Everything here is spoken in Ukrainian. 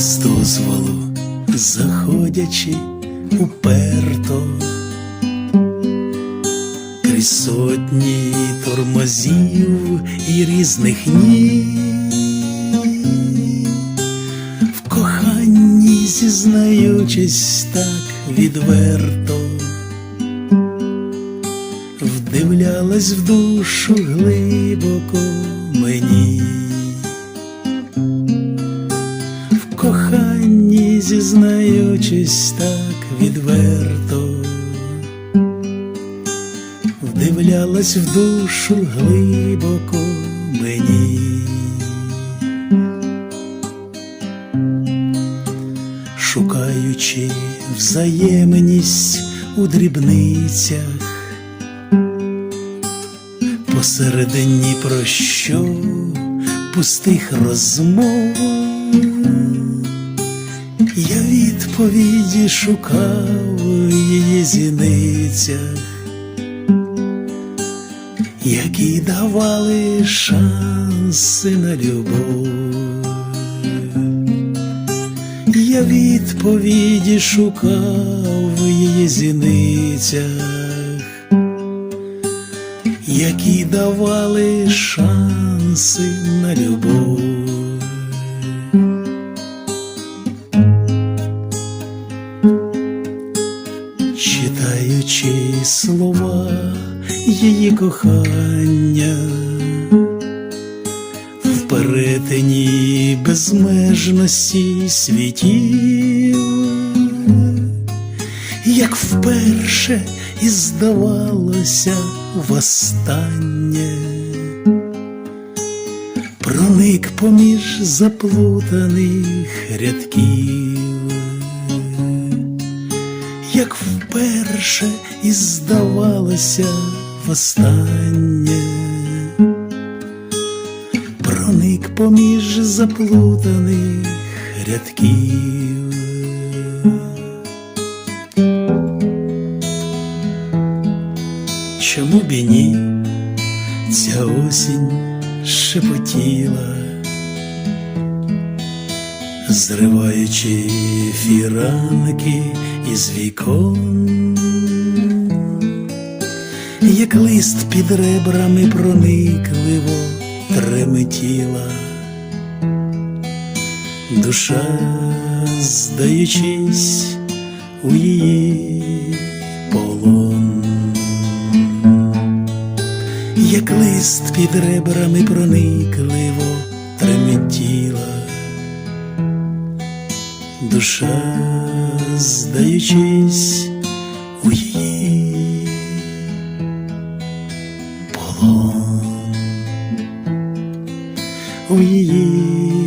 без дозволу, заходячи уперто, крізь сотні тормозів і різних ні. В коханні зізнаючись так відверто, вдивлялась в душу глибоко мені. Зізнаючись так відверто, вдивлялась в душу глибоко мені. Шукаючи взаємність у дрібницях, посередині про що пустих розмов, відповіді шукав її зіницях, які давали шанси на любов. Я відповіді шукав в її зіницях, які давали шанси на любов. Читаючи слова її кохання, в перетині безмежності світів, як вперше і здавалося востаннє, проник поміж заплутаних рядків, як вперше і здавалося востаннє проник поміж заплутаних рядків. Чому б і ні ця осінь шепотіла, зриваючи фіранки із вікон, як лист під ребрами проникливо треметіла, душа, здаючись у її полон, як лист під ребрами проникливо треметіла, душа, здаючись у її полон. У її